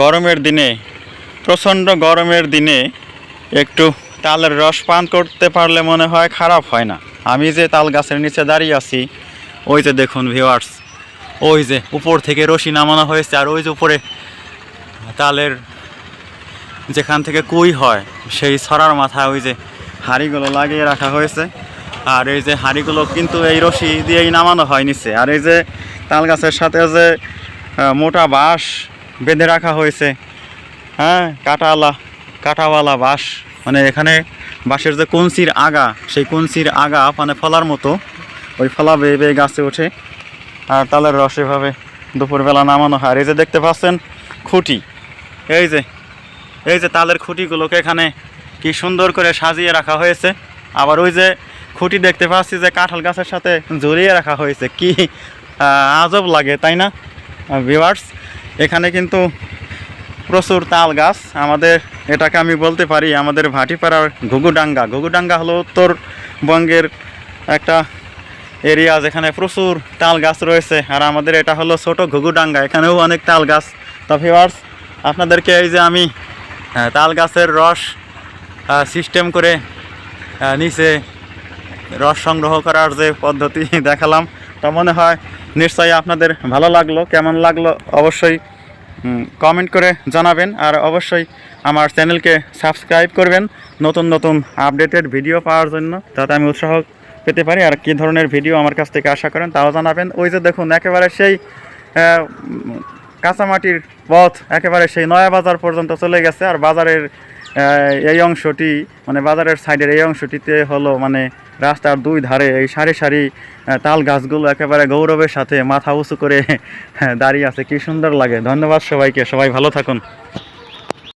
গরমের দিনে, প্রচণ্ড গরমের দিনে একটু তালের রস পান করতে পারলে মনে হয় খারাপ হয় না। আমি যে তাল গাছের নিচে দাঁড়িয়ে আছি, ওই যে দেখুন ভিওয়ার্স ওই যে উপর থেকে রশি নামানো হয়েছে আর ওই যে উপরে তালের যেখান থেকে কুই হয়, সেই ছড়ার মাথায় ওই যে হাঁড়িগুলো লাগিয়ে রাখা হয়েছে। আর এই যে হাঁড়িগুলো কিন্তু এই রশি দিয়েই নামানো হয় নিচে। আর এই যে তাল গাছের সাথে যে মোটা বাঁশ বেঁধে রাখা হয়েছে। হ্যাঁ কাটাওয়ালা কাটাওয়ালা বাঁশ। মানে এখানে বাঁশের যে কঞ্চির আগা, সেই কঞ্চির আগা মানে ফলার মতো। ওই ফলা বেয়ে বেয়ে গাছে ওঠে। আর তালের রস এভাবে দুপুরবেলা নামানো হয়। আর এই যে দেখতে পাচ্ছেন খুঁটি। এই যে এই যে তালের খুঁটিগুলোকে এখানে কি সুন্দর করে সাজিয়ে রাখা হয়েছে। আবার ওই যে খুঁটি দেখতে পাচ্ছি যে কাঁঠাল গাছের সাথে জড়িয়ে রাখা হয়েছে। কি আজব লাগে, তাই না? ভিওয়ার্স এখানে কিন্তু প্রচুর তাল গাছ। আমাদের এটাকে আমি বলতে পারি আমাদের ভাটিপাড়ার ঘুঘুডাঙ্গা। ঘুঘুডাঙ্গা হলো উত্তরবঙ্গের একটা এরিয়া যেখানে প্রচুর তাল গাছ রয়েছে। আর আমাদের এটা হলো ছোট ঘুঘুডাঙ্গা, এখানেও অনেক তাল গাছ। তা ভিওয়ার্স আপনাদেরকে এই যে আমি তাল গাছের রস সিস্টেম করে নিচে রস সংগ্রহ করার যে পদ্ধতি দেখালাম। তা মনে হয় নিশ্চয়ই আপনাদের ভালো লাগল। কেমন লাগল অবশ্যই কমেন্ট করে জানাবেন আর অবশ্যই আমার চ্যানেলকে সাবস্ক্রাইব করবেন নতুন নতুন আপডেটেড ভিডিও পাওয়ার জন্য যাতে আমি উৎসাহ পেতে পারি। আর কী ধরনের ভিডিও আমার কাছ থেকে আশা করেন তাও জানাবেন। ওই যে দেখুন, একেবারে সেই কাঁচামাটির পথ, একেবারে সেই নয়া বাজার পর্যন্ত চলে গেছে। আর বাজারের এই অংশটি মানে বাজারের সাইডের এই অংশটিতে হলো মানে রাস্তার দুই ধারে এই সারি সারি তাল গাছগুলো একেবারে গৌরবের সাথে মাথা উঁচু করে হ্যাঁ, দাঁড়িয়ে আছে। কি সুন্দর লাগে। ধন্যবাদ সবাইকে। সবাই ভালো থাকুন।